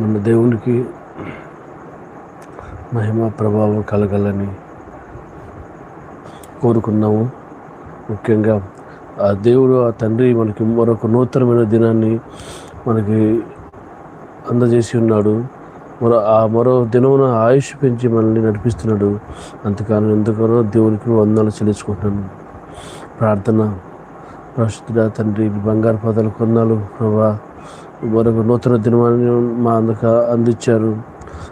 మన దేవునికి మహిమ ప్రభావం కలగాలని కోరుకున్నాము. ముఖ్యంగా ఆ దేవుడు ఆ తండ్రి మనకి మరొక నూతనమైన దినాన్ని మనకి అందజేసి ఉన్నాడు. మరో ఆ మరో దినమున ఆయుష్ పెంచి మనల్ని నడిపిస్తున్నాడు. అంతకాలం ఎందుకనో దేవునికి వందలు చెల్లించుకుంటున్నాను. ప్రార్థన పరిశుద్ధుడా తండ్రి బంగారు పదాలు కొన్నాళ్ళు ప్రభా. మరొక నూతన దినమాన్ని మా అందుకు అందించారు.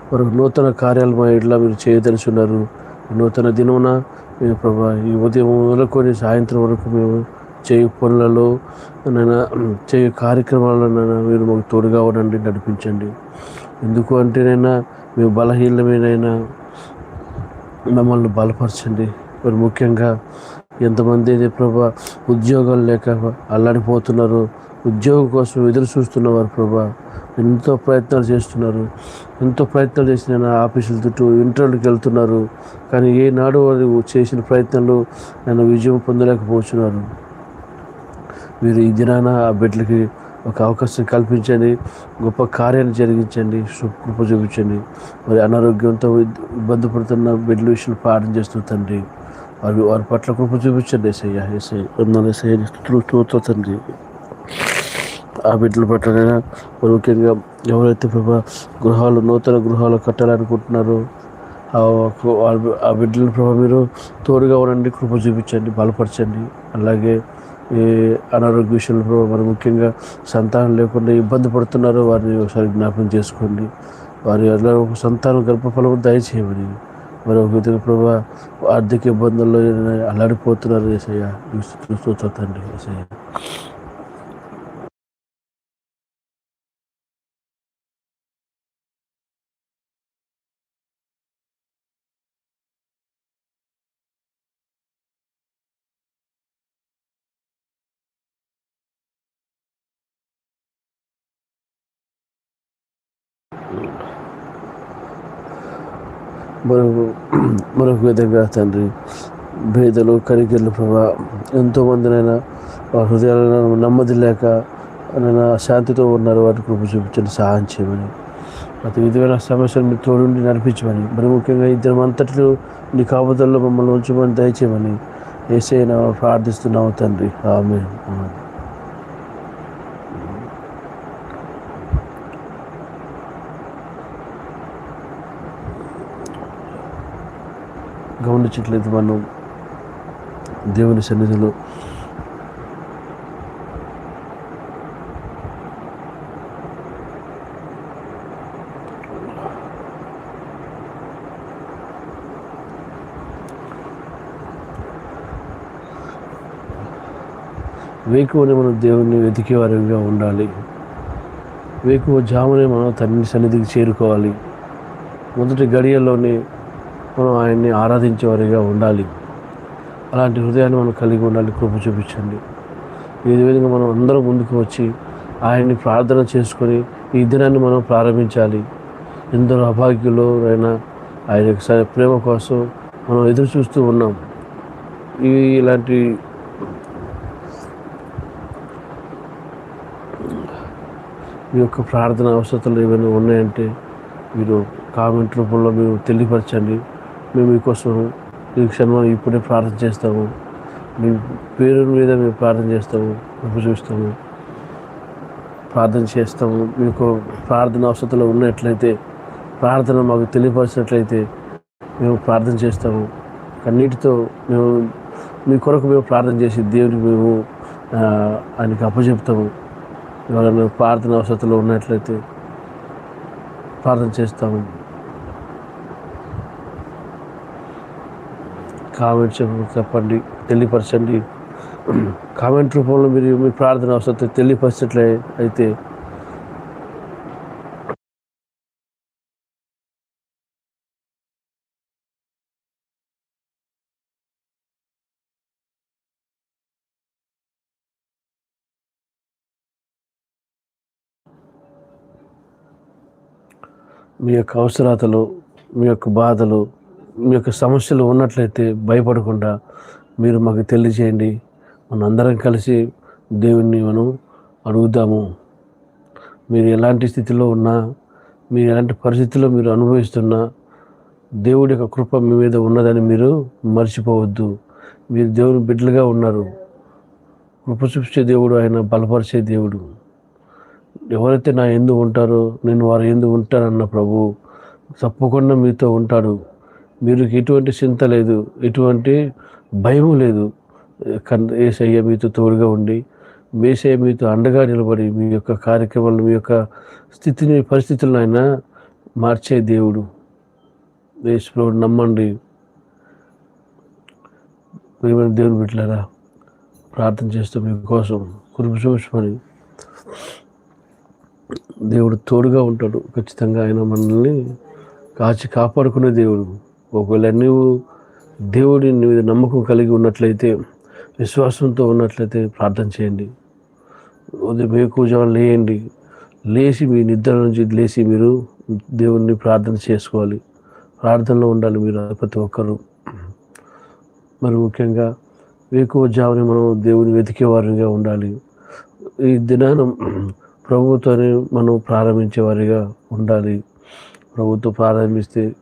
మరొక నూతన కార్యాలు మా ఇట్లా మీరు చేయదలుచున్నారు నూతన దినమున మేము ప్రభా ఈ ఉదయం మొదలుకొని సాయంత్రం వరకు మేము చేయు పనులలో నైనా చేయు కార్యక్రమాలలో నైనా మీరు మాకు తోడుగా ఉండండి నడిపించండి. ఎందుకు అంటేనైనా మేము బలహీనమైనైనా మమ్మల్ని బలపరచండి. మరి ముఖ్యంగా ఎంతమంది అయితే ప్రభా ఉద్యోగాలు లేక అల్లాడిపోతున్నారు ఉద్యోగం కోసం ఎదురు చూస్తున్నవారు ప్రభా ఎంతో ప్రయత్నాలు చేస్తున్నారు. ఎంతో ప్రయత్నాలు చేసిన ఆఫీసుల చుట్టూ ఇంటర్వ్యూకి వెళ్తున్నారు. కానీ ఏనాడు వారు చేసిన ప్రయత్నాలు నేను విజయం పొందలేకపోతున్నారు. మీరు ఈ దినాన ఆ బిడ్డలకి ఒక అవకాశం కల్పించండి గొప్ప కార్యాన్ని జరిగించండి కృప చూపించండి. మరి అనారోగ్యంతో ఇబ్బంది పడుతున్న బిడ్డల విషయంలో ప్రార్థన చేస్తున్న తండ్రి. వారి వారి పట్ల కృప చూపించండి ఏసయ్య ఏసై వందలు ఏసయ్య స్తోత్రం తండ్రి ఆ బిడ్డల పట్ల ముఖ్యంగా ఎవరైతే ప్రభా గృహాలు నూతన గృహాలు కట్టాలనుకుంటున్నారో ఆ వాళ్ళ- ఆ బిడ్డల ప్రభా మీరు తోడుగా ఉండండి కృప చూపించండి బలపరచండి అలాగే ఈ అనారోగ్య విషయంలో ప్రభావ మరి ముఖ్యంగా సంతానం లేకుండా ఇబ్బంది పడుతున్నారో వారిని ఒకసారి జ్ఞాపకం చేసుకోండి వారి ఎలా ఒక సంతానం గర్భఫలం దయచేయమని మరి ఒక ప్రభా ఆర్థిక ఇబ్బందుల్లో అల్లాడిపోతున్నారు ఏసయ్య? చూస్తూ తండ్రి ఏసయ్య. మరొక మరొక విధంగా తండ్రి భేదలు కరికెళ్ళు ప్రభా ఎంతోమందినైనా వారి హృదయాలను నెమ్మది లేక నైనా శాంతితో ఉన్నారు. వాటి కృప చూపించండి సహాయం చేయమని. ప్రతి విధమైన సమస్యలు మీరు తోడుండి నడిపించమని. మరి ముఖ్యంగా ఇద్దరు అంతటిలో నీ కాపుదల్లో మమ్మల్ని ఉంచమని దయచేయమని. ఏసైనా ప్రార్థిస్తున్నాము తండ్రి. ఆమె గమనించట్లేదు మనం దేవుని సన్నిధిలో వేకువని మనం దేవుణ్ణి వెతికేవారిగా ఉండాలి. వేకువ జామునే మనం తండ్రి సన్నిధికి చేరుకోవాలి. మొదటి గడియల్లోనే మనం ఆయన్ని ఆరాధించేవారిగా ఉండాలి. అలాంటి హృదయాన్ని మనం కలిగి ఉండాలి. కృప చూపించండి. ఈ విధంగా మనం అందరం ముందుకు వచ్చి ఆయన్ని ప్రార్థన చేసుకొని ఈ దినాన్ని మనం ప్రారంభించాలి. ఎందరో అభాగ్యులు అయినా ఆయన సరే ప్రేమ కోసం మనం ఎదురు చూస్తూ ఉన్నాం. ఈ ఇలాంటి మీ యొక్క ప్రార్థన అవసరతలు ఏమైనా ఉన్నాయంటే మీరు కామెంట్ రూపంలో మీరు తెలియపరచండి. మేము మీకోసం ఈ క్షణం ఇప్పుడే ప్రార్థన చేస్తాము. మీ పేరు మీద మేము ప్రార్థన చేస్తాము కృప చూస్తాము. ప్రార్థన చేస్తాము. మీకు ప్రార్థన అవసరతలు ఉన్నట్లయితే ప్రార్థన మాకు తెలియపరిచినట్లయితే మేము ప్రార్థన చేస్తాము. కన్నీటితో మేము మీ కొరకు మేము ప్రార్థన చేసి దేవునికి మేము ఆయనకి అప్పచెప్తాము. ఎవరైనా ప్రార్థన అవసరతలు ఉన్నట్లయితే ప్రార్థన చేస్తాము. కామెంట్ చెప్పండి తెలియపరచండి. కామెంట్ రూపంలో మీరు మీ ప్రార్థన అవసరం తెలియపరిచినట్లే అయితే. మీ యొక్క అవసరాతలు మీ యొక్క బాధలు మీ యొక్క సమస్యలు ఉన్నట్లయితే భయపడకుండా మీరు మాకు తెలియజేయండి. మనందరం కలిసి దేవుణ్ణి మనం అడుగుదాము. మీరు ఎలాంటి స్థితిలో ఉన్నా మీరు ఎలాంటి పరిస్థితుల్లో మీరు అనుభవిస్తున్నా దేవుడి యొక్క కృప మీ మీద ఉన్నదని మీరు మర్చిపోవద్దు. మీరు దేవుని బిడ్డలుగా ఉన్నారు. కృప చూపించే దేవుడు ఆయన బలపరిచే దేవుడు. ఎవరైతే నా ఎందు ఉంటారో నేను వారు ఎందు ఉంటానన్న ప్రభు తప్పకుండా మీతో ఉంటాడు. మీరు ఎటువంటి చింత లేదు ఎటువంటి భయం లేదు. కన్ ఏసయ్య మీతో తోడుగా ఉండి మేసయ్య మీతో అండగా నిలబడి మీ యొక్క కార్యక్రమాలు మీ యొక్క స్థితిని పరిస్థితులను ఆయన మార్చే దేవుడు. యేసు నమ్మండి. ప్రియమైన దేవుని బిడ్డలారా ప్రార్థన చేస్తూ మీకోసం కురుపు చూపించమని దేవుడు తోడుగా ఉంటాడు. ఖచ్చితంగా ఆయన మనల్ని కాచి కాపాడుకునే దేవుడు. ఒకవేళ నీవు దేవుడి నీ మీద నమ్మకం కలిగి ఉన్నట్లయితే విశ్వాసంతో ఉన్నట్లయితే ప్రార్థన చేయండి. ఉదయం వేకుజాము లేయండి. లేచి మీ నిద్ర నుంచి లేచి మీరు దేవుణ్ణి ప్రార్థన చేసుకోవాలి. ప్రార్థనలో ఉండాలి మీరు ప్రతి ఒక్కరు. మరి ముఖ్యంగా వేకువజాముని మనం దేవుని వెతికేవారిగా ఉండాలి. ఈ దినానం ప్రభుత్వాన్ని మనం ప్రారంభించేవారిగా ఉండాలి. ప్రభుత్వం ప్రారంభిస్తే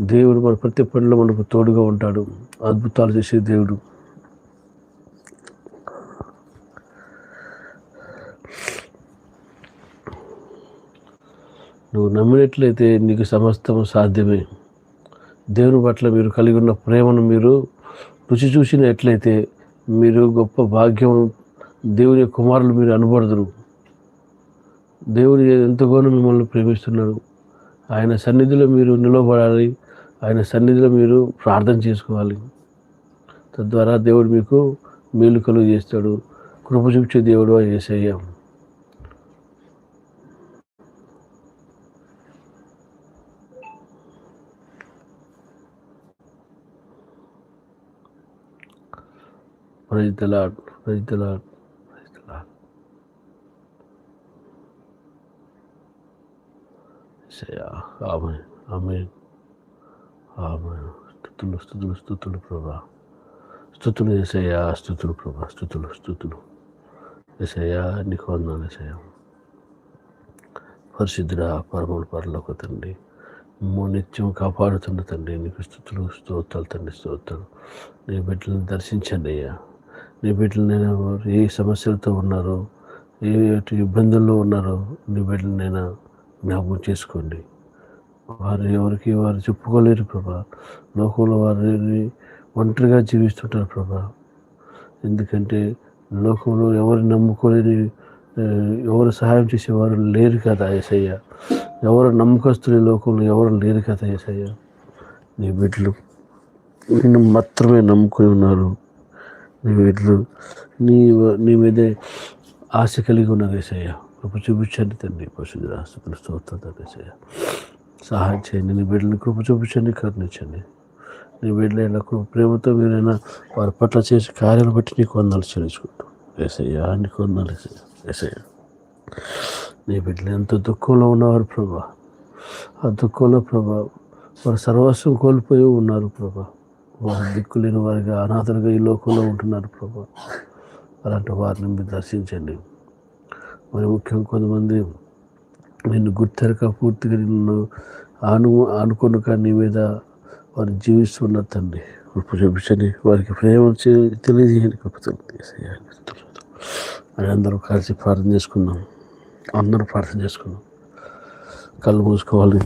దేవుడు మన ప్రతి పనిలో మనకు తోడుగా ఉంటాడు. అద్భుతాలు చేసే దేవుడు. నువ్వు నమ్మినట్లయితే నీకు సమస్తం సాధ్యమే. దేవుని పట్ల మీరు కలిగి ఉన్న ప్రేమను మీరు రుచి చూసినట్లయితే మీరు గొప్ప భాగ్యం దేవుని కుమారులు మీరు అనుబడదురు. దేవుడు ఎంతగానో మిమ్మల్ని ప్రేమిస్తున్నాడు. ఆయన సన్నిధిలో మీరు నిలబడాలి. ఆయన సన్నిధిలో మీరు ప్రార్థన చేసుకోవాలి తద్వారా దేవుడు మీకు మేలు కలుగు చేస్తాడు కృప చూపించే దేవుడు ఏసయ్యాం Praise the Lord. Praise the Lord. Praise the Lord. ఆమె ఆమె స్థుతులు స్థుతులు స్థుతులు ప్రభా. స్థుతులు ఏసయ్యా స్థుతులు ప్రభా స్థుతులు స్థుతులు ఏసయ్యా నీకు వందాలు ఏసయ్యా. పరిశుద్ధుడా పరములు పరలోక తండ్రి మమ్మల్ని నిత్యం కాపాడుతున్న తండ్రి నీకు స్థుతులు స్తోత్రాలు తండ్రి స్తోత్రాలు. నీ బిడ్డలను దర్శించండి అయ్యా. నీ బిడ్డలు నేను ఏ సమస్యలతో ఉన్నారో ఏ ఇబ్బందుల్లో ఉన్నారో నీ బిడ్డలనైనా జ్ఞాపకం చేసుకోండి. వారు ఎవరికి వారు చెప్పుకోలేరు ప్రభా. లోకంలో వారిని ఒంటరిగా జీవిస్తుంటారు ప్రభా. ఎందుకంటే లోకంలో ఎవరు నమ్ముకోలేని ఎవరు సహాయం చేసేవారు లేరు కదా ఏసయ్య. ఎవరు నమ్మకస్తులు లోకంలో ఎవరు లేరు కదా ఏసయ్య. నీ బిడ్డలు నిన్ను మాత్రమే నమ్ముకొని ఉన్నారు. నీ బిడ్డలు నీ నీ మీదే ఆశ కలిగి ఉన్నారు ఏసయ్య. కృప చూపించండి తండ్రి. పశుధ ఆస్తులు స్తోత్రం తండ్రి ఏసయ్య. సహాయం చేయండి. నీ బిడ్డలను కృప చూపించండి కరుణించండి. నీ బిడ్డలు ఇలా కృప ప్రేమతో మీరైనా వారి పట్ల చేసే కార్యాలు బట్టి నీకు వందలు చెల్లించుకుంటాం వేసయ్యా నీకు వందలు వేసయ్యా నీ బిడ్డలు ఎంత దుఃఖంలో ఉన్నవారు ప్రభా. ఆ దుఃఖంలో ప్రభా వారు సర్వస్వం కోల్పోయి ఉన్నారు ప్రభా. వారు దిక్కులేని వారిగా అనాథలుగా ఈ లోకంలో ఉంటున్నారు ప్రభా. అలాంటి వారిని మీరు దర్శించండి. మరి ముఖ్యం కొంతమంది నిన్ను గుర్తెరక పూర్తిగా నిన్ను ఆను ఆనుకొనుక నీ మీద వారు జీవిస్తున్న తండ్రి. కృప చూపించండి. వారికి ప్రేమ చే- తెలియజేయండి. కృపతో అని అందరూ కలిసి ప్రార్థన చేసుకుందాం. అందరూ ప్రార్థన చేసుకుందాం. కళ్ళు మూసుకోవాలి.